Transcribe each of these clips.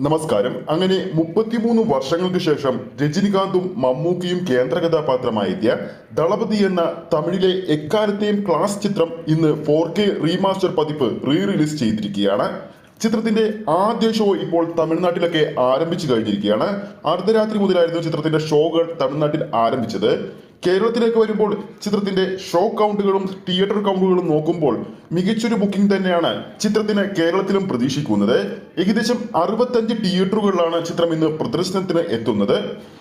നമസ്കാരം. അങ്ങനെ മുപ്പത്തിമൂന്ന് വർഷങ്ങൾക്ക് ശേഷം രജനികാന്തും മമ്മൂക്കിയും കേന്ദ്ര കഥാപാത്രമായെത്തിയ ദളപതി എന്ന തമിഴിലെ എക്കാലത്തെയും ക്ലാസ് ചിത്രം ഇന്ന് ഫോർ കെ റീമാസ്റ്റർ പതിപ്പ് റീ റിലീസ് ചെയ്തിരിക്കുകയാണ്. ചിത്രത്തിന്റെ ആദ്യ ഷോ ഇപ്പോൾ തമിഴ്നാട്ടിലൊക്കെ ആരംഭിച്ചു കഴിഞ്ഞിരിക്കുകയാണ്. അർദ്ധരാത്രി മുതലായിരുന്നു ചിത്രത്തിന്റെ ഷോകൾ തമിഴ്നാട്ടിൽ ആരംഭിച്ചത്. കേരളത്തിലേക്ക് വരുമ്പോൾ ചിത്രത്തിന്റെ ഷോ കൗണ്ടുകളും തിയേറ്റർ കൗണ്ടുകളും നോക്കുമ്പോൾ മികച്ചൊരു ബുക്കിംഗ് തന്നെയാണ് ചിത്രത്തിന് കേരളത്തിലും പ്രതീക്ഷിക്കുന്നത്. ഏകദേശം അറുപത്തഞ്ച് തിയേറ്ററുകളിലാണ് ചിത്രം ഇന്ന് പ്രദർശനത്തിന് എത്തുന്നത്.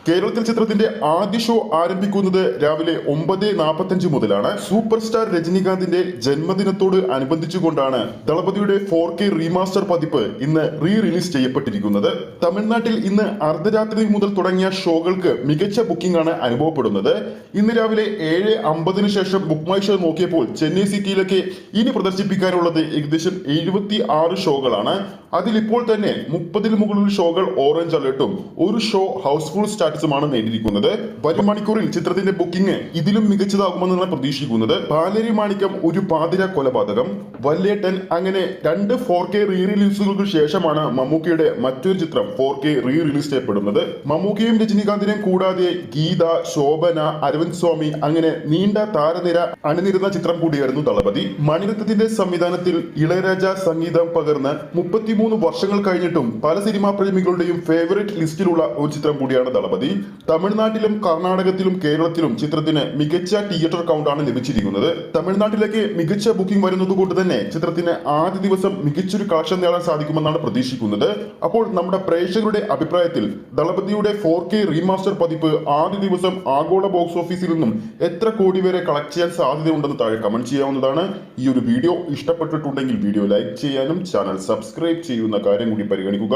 കേരളത്തിൽ ചിത്രത്തിന്റെ ആദ്യ ഷോ ആരംഭിക്കുന്നത് രാവിലെ ഒമ്പത് നാൽപ്പത്തഞ്ച് മുതലാണ്. സൂപ്പർ സ്റ്റാർ രജനീകാന്തിന്റെ ജന്മദിനത്തോട് അനുബന്ധിച്ചുകൊണ്ടാണ് ദളപതിയുടെ ഫോർ കെ റീമാസ്റ്റർ പതിപ്പ് ഇന്ന് റീ റിലീസ് ചെയ്യപ്പെട്ടിരിക്കുന്നത്. തമിഴ്നാട്ടിൽ ഇന്ന് അർദ്ധരാത്രി മുതൽ തുടങ്ങിയ ഷോകൾക്ക് മികച്ച ബുക്കിംഗ് ആണ് അനുഭവപ്പെടുന്നത്. ഇന്ന് രാവിലെ ഏഴ് അമ്പതിന് ശേഷം ബുക്ക് മൈ ഷോ നോക്കിയപ്പോൾ ചെന്നൈ സിറ്റിയിലൊക്കെ ഇനി പ്രദർശിപ്പിക്കാനുള്ളത് ഏകദേശം എഴുപത്തി ആറ് ഷോകളാണ്. അതിലിപ്പോൾ തന്നെ മുപ്പതിൽ മുകളിൽ ഷോകൾ ഓറഞ്ച് അലേർട്ടും ഒരു ഷോ ഹൗസ്ഫുൾ സ്റ്റാറ്റസുമാണ് നേടിയിരിക്കുന്നത്. വരും മണിക്കൂറിൽ ചിത്രത്തിന്റെ ബുക്കിംഗ് ഇതിലും മികച്ചതാകുമെന്നാണ് പ്രതീക്ഷിക്കുന്നത്. പാലേരി മാണിക്യം ഒരു പാതിര കൊലപാതകം. വല്യേട്ടൻ അങ്ങനെ രണ്ട് ഫോർ കെ റീ റിലീസുകൾക്ക് ശേഷമാണ് മമ്മൂക്കിയുടെ മറ്റൊരു ചിത്രം ഫോർ കെ റീ റിലീസ് ചെയ്യപ്പെടുന്നത്. മമ്മൂക്കിയും രജനീകാന്തിനെയും കൂടാതെ ഗീത ശോഭന അരവിന്ദ് സ്വാമി അങ്ങനെ നീണ്ട താരനിര അണിനിരുന്ന ചിത്രം കൂടിയായിരുന്നു ദളപതി. മണിരത്നത്തിന്റെ സംവിധാനത്തിൽ ഇളയരാജ സംഗീതം പകർന്ന് മുപ്പത്തിമൂന്ന് വർഷങ്ങൾ കഴിഞ്ഞിട്ടും പല സിനിമാ പ്രേമികളുടെയും ഫേവറേറ്റ് ലിസ്റ്റിലുള്ള ഒരു ചിത്രം കൂടിയാണ് ദളപതി. തമിഴ്നാട്ടിലും കർണാടകത്തിലും കേരളത്തിലും ചിത്രത്തിന് മികച്ച തിയേറ്റർ കൗണ്ടാണ് ലഭിച്ചിരിക്കുന്നത്. തമിഴ്നാട്ടിലേക്ക് മികച്ച ബുക്കിംഗ് വരുന്നത് കൊണ്ട് തന്നെ ചിത്രത്തിന് ആദ്യ ദിവസം മികച്ചൊരു കളക്ഷൻ നേടാൻ സാധിക്കുമെന്നാണ് പ്രതീക്ഷിക്കുന്നത്. അപ്പോൾ നമ്മുടെ പ്രേക്ഷകരുടെ അഭിപ്രായത്തിൽ ദളപതിയുടെ ഫോർ കെ റീമാസ്റ്റർ പതിപ്പ് ആദ്യ ദിവസം ആഗോള ബോക്സ് ഓഫീസിൽ നിന്നും എത്ര കോടി വരെ കളക്ട് ചെയ്യാൻ സാധ്യതയുണ്ടെന്ന് താഴെ കമന്റ് ചെയ്യാവുന്നതാണ്. ഈ ഒരു വീഡിയോ ഇഷ്ടപ്പെട്ടിട്ടുണ്ടെങ്കിൽ വീഡിയോ ലൈക്ക് ചെയ്യാനും ചാനൽ സബ്സ്ക്രൈബ് ചെയ്യുന്ന കാര്യം കൂടി പരിഗണിക്കുക.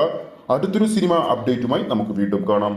അടുത്തൊരു സിനിമ അപ്ഡേറ്റുമായി നമുക്ക് വീണ്ടും കാണാം.